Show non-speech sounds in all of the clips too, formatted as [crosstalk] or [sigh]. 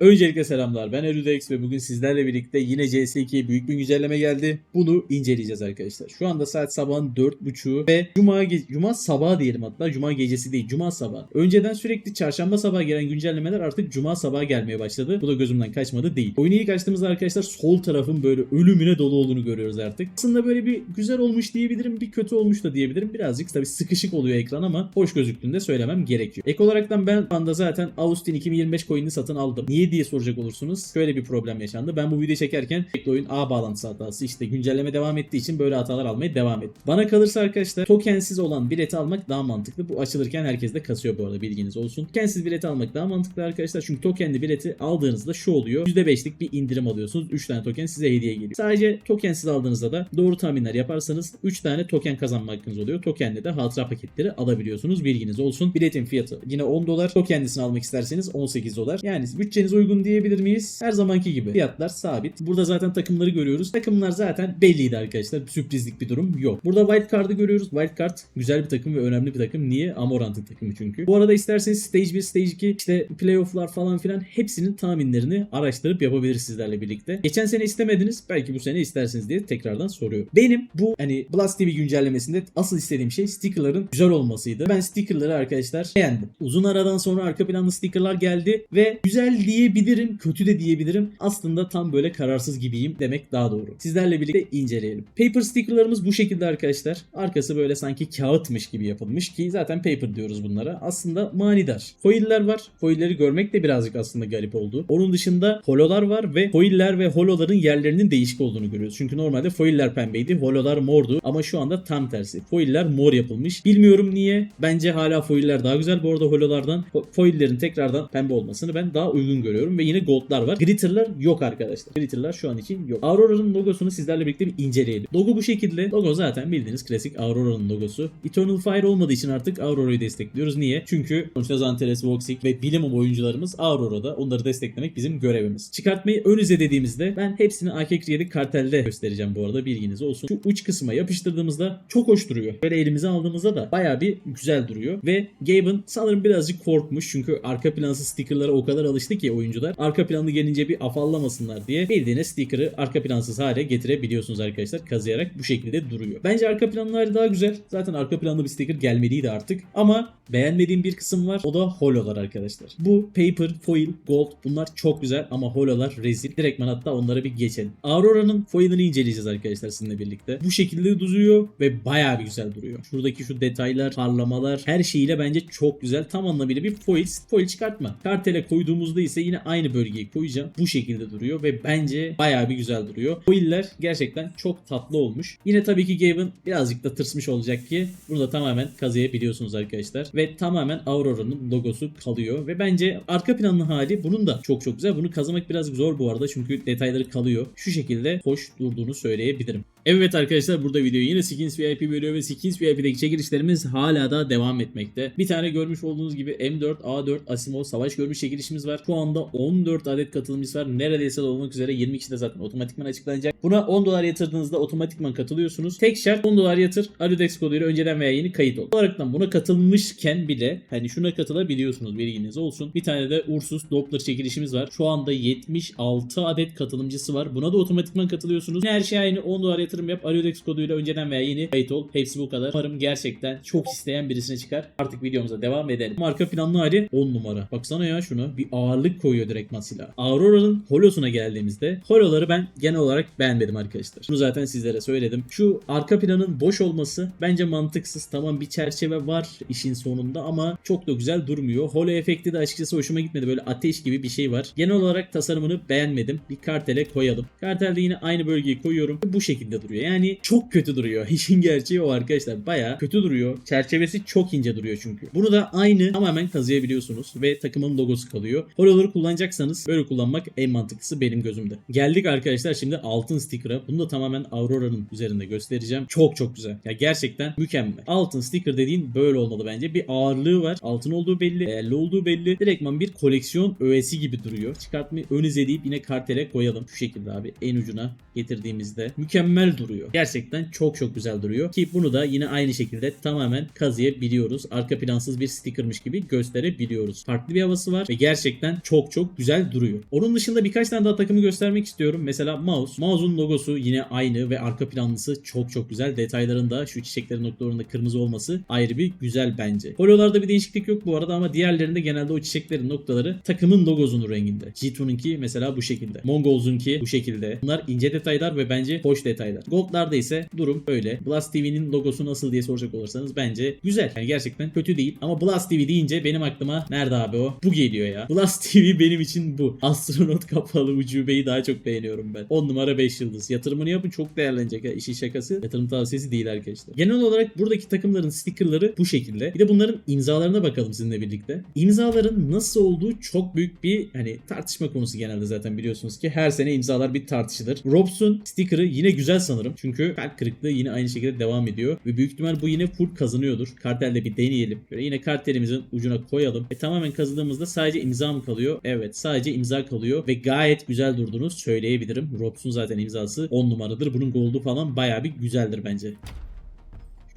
Öncelikle selamlar. Ben Erudex ve bugün sizlerle birlikte yine CS2'ye büyük bir güncelleme geldi. Bunu inceleyeceğiz arkadaşlar. Şu anda saat sabahın 4.30'u ve Cuma, Cuma sabahı diyelim hatta. Cuma gecesi değil. Cuma sabahı. Önceden sürekli çarşamba sabahı gelen güncellemeler artık Cuma sabahı gelmeye başladı. Bu da gözümden kaçmadı değil. Oyunu ilk açtığımızda arkadaşlar sol tarafın böyle ölümüne dolu olduğunu görüyoruz artık. Aslında böyle bir güzel olmuş diyebilirim. Bir kötü olmuş da diyebilirim. Birazcık tabii sıkışık oluyor ekran ama hoş gözüktüğünü de söylemem gerekiyor. Ek olaraktan ben anda zaten Austin 2025 coin'ini satın aldım. Niye diye soracak olursunuz. Şöyle bir problem yaşandı. Ben bu videoyu çekerken oyun ağ bağlantısı hatası işte güncelleme devam ettiği için böyle hatalar almaya devam etti. Bana kalırsa arkadaşlar tokensiz olan bileti almak daha mantıklı. Bu açılırken herkes de kasıyor bu arada bilginiz olsun. Tokensiz bileti almak daha mantıklı arkadaşlar. Çünkü tokenli bileti aldığınızda şu oluyor. %5'lik bir indirim alıyorsunuz. 3 tane token size hediye geliyor. Sadece tokensiz aldığınızda da doğru tahminler yaparsanız 3 tane token kazanma hakkınız oluyor. Tokenle de hatıra paketleri alabiliyorsunuz. Bilginiz olsun. Biletin fiyatı yine 10 dolar. Tokenlisini almak isterseniz 18 dolar. Yani bütçeniz uygun diyebilir miyiz? Her zamanki gibi. Fiyatlar sabit. Burada zaten takımları görüyoruz. Takımlar zaten belliydi arkadaşlar. Sürprizlik bir durum yok. Burada Wild Card'ı görüyoruz. Wild Card güzel bir takım ve önemli bir takım. Niye? Amorant'ın takımı çünkü. Bu arada isterseniz Stage 1, Stage 2 işte playoff'lar falan filan hepsinin tahminlerini araştırıp yapabiliriz sizlerle birlikte. Geçen sene istemediniz. Belki bu sene istersiniz diye tekrardan soruyorum. Benim bu hani Blast TV güncellemesinde asıl istediğim şey stickerların güzel olmasıydı. Ben stickerları arkadaşlar beğendim. Uzun aradan sonra arka planlı stickerlar geldi ve güzel diyebilirim, kötü de diyebilirim. Aslında tam böyle kararsız gibiyim demek daha doğru. Sizlerle birlikte inceleyelim. Paper stickerlarımız bu şekilde arkadaşlar. Arkası böyle sanki kağıtmış gibi yapılmış ki zaten paper diyoruz bunlara. Aslında manidar. Foiller var. Foilleri görmek de birazcık aslında garip oldu. Onun dışında hololar var ve foiller ve holoların yerlerinin değişik olduğunu görüyoruz. Çünkü normalde foiller pembeydi, hololar mordu ama şu anda tam tersi. Foiller mor yapılmış. Bilmiyorum niye. Bence hala foiller daha güzel bu arada hololardan. Fo- Foillerin tekrardan pembe olmasını ben daha uygun görüyorum ve yine goldlar var. Glitter'lar yok arkadaşlar. Glitter'lar şu an için yok. Aurora'nın logosunu sizlerle birlikte bir inceleyelim. Logo bu şekilde. Logo zaten bildiğiniz klasik Aurora'nın logosu. Eternal Fire olmadığı için artık Aurora'yı destekliyoruz. Niye? Çünkü sonuçta Zanteres, Voxic ve Bilimum oyuncularımız Aurora'da. Onları desteklemek bizim görevimiz. Çıkartmayı ön üze dediğimizde ben hepsini AK-47 kartelde göstereceğim bu arada bilginiz olsun. Şu uç kısma yapıştırdığımızda çok hoş duruyor. Böyle elimize aldığımızda da baya bir güzel duruyor. Ve Gaben sanırım birazcık korkmuş çünkü arka plansız stickerlara o kadar alıştı ki oyuncular. Arka planlı gelince bir afallamasınlar diye bildiğiniz sticker'ı arka plansız hale getirebiliyorsunuz arkadaşlar. Kazıyarak bu şekilde duruyor. Bence arka planları daha güzel. Zaten arka planlı bir sticker gelmeliydi artık. Ama beğenmediğim bir kısım var. O da hololar arkadaşlar. Bu paper, foil, gold bunlar çok güzel ama hololar rezil. Direktman hatta onlara bir geçelim. Aurora'nın foil'ını inceleyeceğiz arkadaşlar sizinle birlikte. Bu şekilde duruyor ve bayağı bir güzel duruyor. Şuradaki şu detaylar, parlamalar her şeyiyle bence çok güzel. Tam anlamıyla bir foil, foil çıkartma. Kartele koyduğumuzda ise yine aynı bölgeyi koyacağım. Bu şekilde duruyor ve bence bayağı bir güzel duruyor. Foiller gerçekten çok tatlı olmuş. Yine tabii ki Gaben birazcık da tırsmış olacak ki bunu da tamamen kazıyabiliyorsunuz arkadaşlar. Ve tamamen Aurora'nın logosu kalıyor. Ve bence arka planlı hali bunun da çok çok güzel. Bunu kazımak biraz zor bu arada çünkü detayları kalıyor. Şu şekilde hoş durduğunu söyleyebilirim. Evet arkadaşlar burada video yine Skins VIP bölüyor ve Skins VIP'deki çekilişlerimiz hala da devam etmekte. Bir tane görmüş olduğunuz gibi M4, A4, Asimov savaş görmüş çekilişimiz var. Şu anda 14 adet katılımcısı var. Neredeyse dolmak üzere 20 kişi de zaten otomatikman açıklanacak. Buna 10 dolar yatırdığınızda otomatikman katılıyorsunuz. Tek şart 10 dolar yatır. Aludex koduyla önceden veya yeni kayıt ol. Olaraktan buna katılmışken bile hani şuna katılabiliyorsunuz bilginiz olsun. Bir tane de Ursus Doppler çekilişimiz var. Şu anda 76 adet katılımcısı var. Buna da otomatikman katılıyorsunuz. Her şey aynı 10 dolar yatırım yap. Aludex koduyla önceden veya yeni kayıt ol. Hepsi bu kadar. Umarım gerçekten çok isteyen birisine çıkar. Artık videomuza devam edelim. Marka planlı hali 10 numara. Baksana ya şuna. Bir ağırlık koyuyor direkt silah. Aurora'nın holosuna geldiğimizde holoları ben genel olarak beğenmedim arkadaşlar. Bunu zaten sizlere söyledim. Şu arka planın boş olması bence mantıksız. Tamam bir çerçeve var işin sonunda ama çok da güzel durmuyor. Holo efekti de açıkçası hoşuma gitmedi. Böyle ateş gibi bir şey var. Genel olarak tasarımını beğenmedim. Bir kartele koyalım. Kartelde yine aynı bölgeyi koyuyorum. Bu şekilde duruyor. Yani çok kötü duruyor. [laughs] İşin gerçeği o arkadaşlar. Baya kötü duruyor. Çerçevesi çok ince duruyor çünkü. Bunu da aynı tamamen kazıyabiliyorsunuz ve takımın logosu kalıyor. Holoları kullanacaksanız böyle kullanmak en mantıklısı benim gözümde. Geldik arkadaşlar şimdi altın sticker'a. Bunu da tamamen Aurora'nın üzerinde göstereceğim. Çok çok güzel. Ya gerçekten mükemmel. Altın sticker dediğin böyle olmalı bence. Bir ağırlığı var. Altın olduğu belli. Değerli olduğu belli. Direktman bir koleksiyon öğesi gibi duruyor. Çıkartmayı ön izleyip yine kartele koyalım. Şu şekilde abi en ucuna getirdiğimizde. Mükemmel duruyor. Gerçekten çok çok güzel duruyor. Ki bunu da yine aynı şekilde tamamen kazıyabiliyoruz. Arka plansız bir stickermış gibi gösterebiliyoruz. Farklı bir havası var ve gerçekten çok çok güzel duruyor. Onun dışında birkaç tane daha takımı göstermek istiyorum. Mesela mouse. Mouse'un logosu yine aynı ve arka planlısı çok çok güzel. Detaylarında şu çiçeklerin noktalarında kırmızı olması ayrı bir güzel bence. Hololarda bir değişiklik yok bu arada ama diğerlerinde genelde o çiçeklerin noktaları takımın logosunun renginde. G2'nunki mesela bu şekilde. Mongolz'unki bu şekilde. Bunlar ince detaylar ve bence hoş detaylar. Gold'larda ise durum öyle. Blast TV'nin logosu nasıl diye soracak olursanız bence güzel. Yani gerçekten kötü değil. Ama Blast TV deyince benim aklıma nerede abi o? Bu geliyor ya. Blast TV benim için bu. Astronot kapalı ucubeyi daha çok beğeniyorum ben. 10 numara 5 yıldız. Yatırımını yapın çok değerlenecek. Ha. İşin şakası. Yatırım tavsiyesi değil arkadaşlar. Genel olarak buradaki takımların stickerları bu şekilde. Bir de bunların imzalarına bakalım sizinle birlikte. İmzaların nasıl olduğu çok büyük bir hani tartışma konusu genelde zaten biliyorsunuz ki her sene imzalar bir tartışılır. Robson sticker'ı yine güzel sanırım. Çünkü kalp kırıklığı yine aynı şekilde devam ediyor. Ve büyük ihtimal bu yine full kazanıyordur. Kartelde bir deneyelim. Böyle yine kartelimizin ucuna koyalım. Ve tamamen kazıdığımızda sadece imza mı kalıyor? Evet sadece imza kalıyor. Ve gayet güzel durduğunu söyleyebilirim. Robson zaten imzası 10 numaradır. Bunun gold'u falan baya bir güzeldir bence.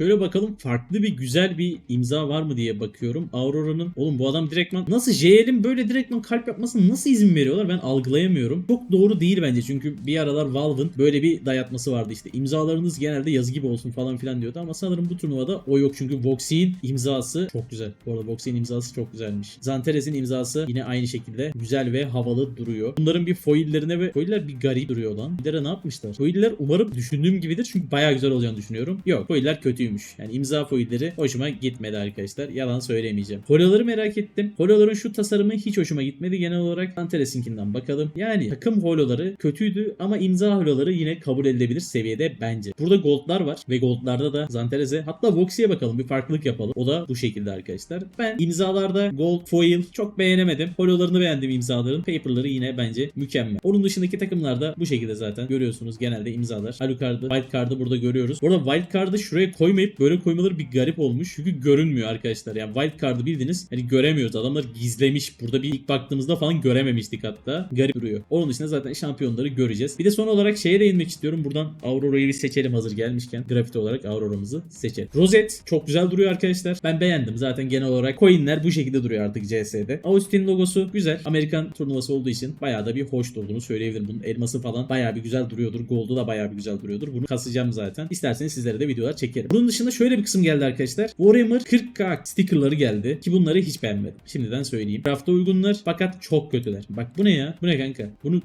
Şöyle bakalım farklı bir güzel bir imza var mı diye bakıyorum. Aurora'nın oğlum bu adam direktman nasıl JL'in böyle direktman kalp yapmasına nasıl izin veriyorlar ben algılayamıyorum. Çok doğru değil bence çünkü bir aralar Valve'ın böyle bir dayatması vardı işte imzalarınız genelde yazı gibi olsun falan filan diyordu ama sanırım bu turnuvada o yok çünkü Voxy'in imzası çok güzel. Bu arada Voxy'in imzası çok güzelmiş. Zanteres'in imzası yine aynı şekilde güzel ve havalı duruyor. Bunların bir foillerine ve foiller bir garip duruyor lan. De ne yapmışlar? Foiller umarım düşündüğüm gibidir çünkü bayağı güzel olacağını düşünüyorum. Yok foiller kötüymüş. Yani imza foilleri hoşuma gitmedi arkadaşlar. Yalan söylemeyeceğim. Holoları merak ettim. Holoların şu tasarımı hiç hoşuma gitmedi. Genel olarak Zanteres'inkinden bakalım. Yani takım holoları kötüydü ama imza holoları yine kabul edilebilir seviyede bence. Burada goldlar var ve goldlarda da Zanteres'e hatta Voxy'ye bakalım bir farklılık yapalım. O da bu şekilde arkadaşlar. Ben imzalarda gold foil çok beğenemedim. Hololarını beğendim imzaların. Paper'ları yine bence mükemmel. Onun dışındaki takımlarda bu şekilde zaten görüyorsunuz genelde imzalar. Alucard'ı, Wildcard'ı burada görüyoruz. Bu arada Wildcard'ı şuraya koymayıp böyle koymaları bir garip olmuş. Çünkü görünmüyor arkadaşlar. Yani Wildcard'ı bildiğiniz hani göremiyoruz. Adamlar gizlemiş. Burada bir ilk baktığımızda falan görememiştik hatta. Garip duruyor. Onun dışında zaten şampiyonları göreceğiz. Bir de son olarak şeye değinmek istiyorum. Buradan Aurora'yı bir seçelim hazır gelmişken. Grafiti olarak Aurora'mızı seçelim. Rozet çok güzel duruyor arkadaşlar. Ben beğendim. Zaten genel olarak coinler bu şekilde duruyor artık CS'de. Austin logosu güzel. Amerikan turnuvası olduğu için bayağı da bir hoş durduğunu söyleyebilirim. Bunun elması falan bayağı bir güzel duruyordur. Gold'u da bayağı bir güzel duruyordur. Bunu kasacağım zaten. İsterseniz sizlere de videolar çekerim. Bunun dışında şöyle bir kısım geldi arkadaşlar. Warhammer 40k stickerları geldi. Ki bunları hiç beğenmedim. Şimdiden söyleyeyim. Craft'a uygunlar fakat çok kötüler. Bak bu ne ya? Bu ne kanka? Bunu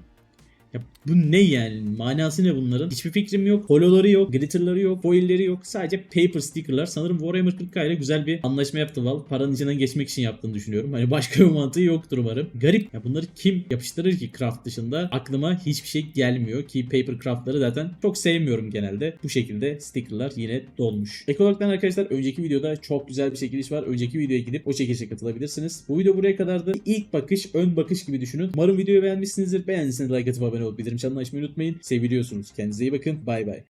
ya bu ne yani? Manası ne bunların? Hiçbir fikrim yok. Holoları yok, glitterları yok, foilleri yok. Sadece paper stickerlar. Sanırım Warhammer 40k ile güzel bir anlaşma yaptı Valve. Paranın içinden geçmek için yaptığını düşünüyorum. Hani başka bir mantığı yoktur umarım. Garip. Ya bunları kim yapıştırır ki craft dışında? Aklıma hiçbir şey gelmiyor ki paper craftları zaten çok sevmiyorum genelde. Bu şekilde stickerlar yine dolmuş. Ek olarak arkadaşlar önceki videoda çok güzel bir çekiliş var. Önceki videoya gidip o çekilişe katılabilirsiniz. Bu video buraya kadardı. İlk bakış, ön bakış gibi düşünün. Umarım videoyu beğenmişsinizdir. Beğendiyseniz like atıp abone olup çanını açmayı unutmayın. Seviliyorsunuz. Kendinize iyi bakın. Bay bay.